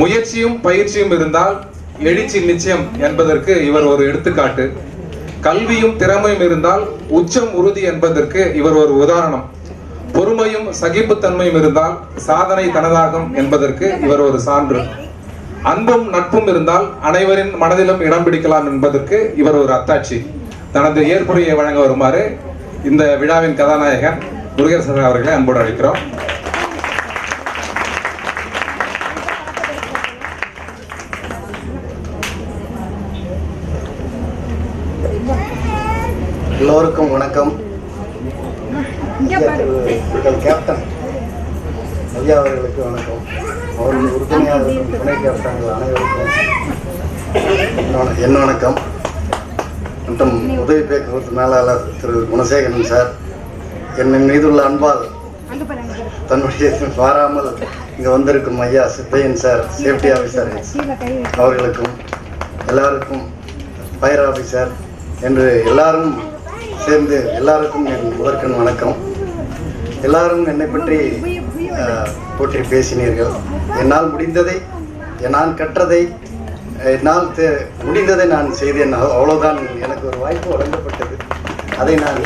முயற்சியும் பயிற்சியும் இருந்தால் எழுச்சி நிச்சயம் என்பதற்கு இவர் ஒரு எடுத்துக்காட்டு. கல்வியும் திறமையும் இருந்தால் உச்சம் உறுதி என்பதற்கு இவர் ஒரு உதாரணம். பொறுமையும் சகிப்புத்தன்மையும் இருந்தால் சாதனை தனதாகும் என்பதற்கு இவர் ஒரு சான்று. அன்பும் நட்பும் இருந்தால் அனைவரின் மனதிலும் இடம் பிடிக்கலாம் என்பதற்கு இவர் ஒரு அத்தாட்சி. தனது ஏற்புரையை வழங்க வருமாறு இந்த விழாவின் கதாநாயகன் முருகேசன் அவர்களை அன்போடு அழைக்கிறோம். எல்லோருக்கும் வணக்கம். எங்கள் கேப்டன் ஐயா அவர்களுக்கு வணக்கம். அவர்கள் உறுதுணையாக இருக்கும் துணை கேப்டன்கள் அனைவருக்கும் என் என் வணக்கம். மற்றும் உதவி போக்குவரத்து மேலாளர் திரு குணசேகரன் சார் என் மீதுள்ள அன்பால் தன்னுடைய பாராமல் இங்கே வந்திருக்கும் ஐயா சித்தையன் சார் சேஃப்டி ஆஃபீஸர் அவர்களுக்கும் எல்லாருக்கும் ஃபயர் ஆஃபீஸர் என்று எல்லாரும் சேர்ந்து எல்லாருக்கும் என் முதற்கண் வணக்கம். எல்லாரும் என்னை பற்றி போற்றி பேசினீர்கள். என்னால் முடிந்ததை நான் கற்றதை என்னால் முடிந்ததை நான் செய்தேன். அவ்வளோதான் எனக்கு ஒரு வாய்ப்பு வழங்கப்பட்டது. அதை நான்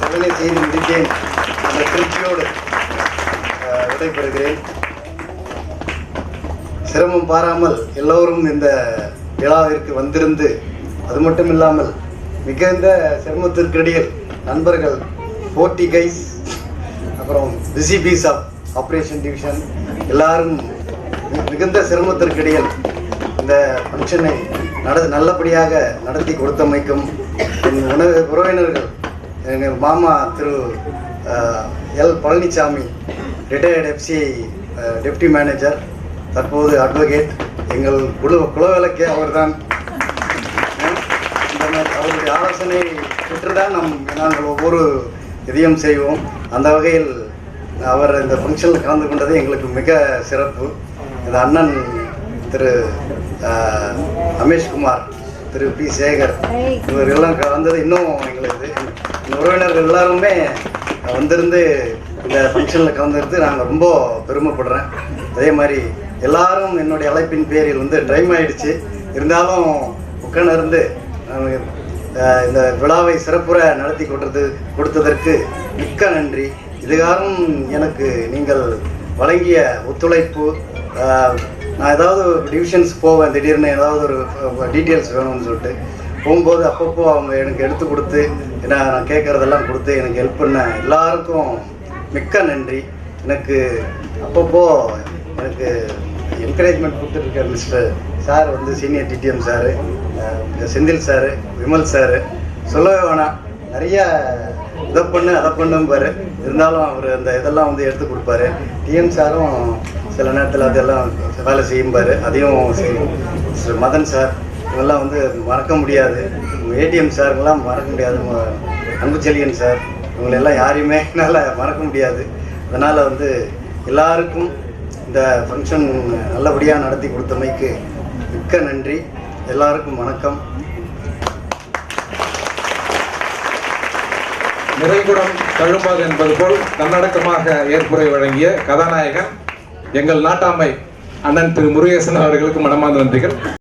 செவனே செய்து முடித்தேன். அந்த திருப்தியோடு விடைபெறுகிறேன். சிரமம் பாராமல் எல்லோரும் இந்த விழாவிற்கு வந்திருந்து அது மட்டும் இல்லாமல் மிகுந்த சிரமத்திற்கிடையில் நண்பர்கள் ஃபோர்ட்டி கைஸ் அப்புறம் PC piece of operation division எல்லாரும் மிகுந்த சிரமத்திற்கிடையில் இந்த ஃபங்க்ஷனை நட நல்லபடியாக நடத்தி கொடுத்தமைக்கும் என் உணவு உறவினர்கள் எங்கள் மாமா Thiru L Palanisamy retired FCI deputy manager தற்போது அட்வொகேட் எங்கள் குழு குலவிளக்கே அவர்தான். அவருடைய ஆலோசனை பெற்றுதான் நம் நாங்கள் ஒவ்வொரு இதையும் செய்வோம். அந்த வகையில் அவர் இந்த ஃபங்க்ஷனில் கலந்து கொண்டது எங்களுக்கு மிக சிறப்பு. இந்த அண்ணன் திரு ரமேஷ்குமார் திரு பி. சேகர் இவர் எல்லாம் கலந்தது இன்னும் எங்களுக்கு. இந்த உறவினர்கள் எல்லாருமே வந்திருந்து இந்த ஃபங்க்ஷனில் கலந்துருந்து நாங்கள் ரொம்ப பெருமைப்படுறேன். அதே மாதிரி எல்லாரும் என்னுடைய அழைப்பின் பேரில் வந்து டைம் ஆயிடுச்சு. இருந்தாலும் உட்கார்ந்து இருந்து இந்த விழாவை சிறப்புற நடத்தி கொடுத்தது கொடுத்ததற்கு மிக்க நன்றி. இதுகாரம் எனக்கு நீங்கள் வழங்கிய ஒத்துழைப்பு நான் ஏதாவது டிவிஷன்ஸ் போவேன் திடீர்னு ஏதாவது ஒரு டீட்டெயில்ஸ் வேணும்னு சொல்லிட்டு போகும்போது அப்பப்போ அவங்க எனக்கு எடுத்து கொடுத்து என்ன நான் கேட்குறதெல்லாம் கொடுத்து எனக்கு ஹெல்ப் பண்ண எல்லாருக்கும் மிக்க நன்றி. எனக்கு அப்பப்போ எனக்கு என்கரேஜ்மெண்ட் கொடுத்துருக்க மிஸ்டர் சார் வந்து senior TTM sir. Senthil sir Vimal sir சொல்லவே வேணாம். நிறைய இதை பண்ணு அதை பண்ணும்பாரு இருந்தாலும் அவர் அந்த இதெல்லாம் வந்து எடுத்து கொடுப்பாரு. டிஎம் சாரும் சில நேரத்தில் அதெல்லாம் வேலை செய்யும்பாரு அதையும் செய்யும் மதன் சார் இவங்கெல்லாம் வந்து மறக்க முடியாது. ஏடிஎம் சாருங்கெல்லாம் மறக்க முடியாது. ம- அன்புச்செழியன் சார் இவங்களெல்லாம் யாரையுமே என்னால் மறக்க முடியாது. அதனால் வந்து எல்லாருக்கும் இந்த ஃபங்க்ஷன் நல்லபடியாக நடத்தி கொடுத்தமைக்கு மிக்க நன்றி. எல்லாருக்கும் வணக்கம். நிறைகுடம் தழும்பாது என்பது போல் தன்னடக்கமாக ஏற்புரை வழங்கிய கதாநாயகன் எங்கள் நாட்டாமை அண்ணன் திரு முருகேசன் அவர்களுக்கு மனமார்ந்த நன்றிகள்.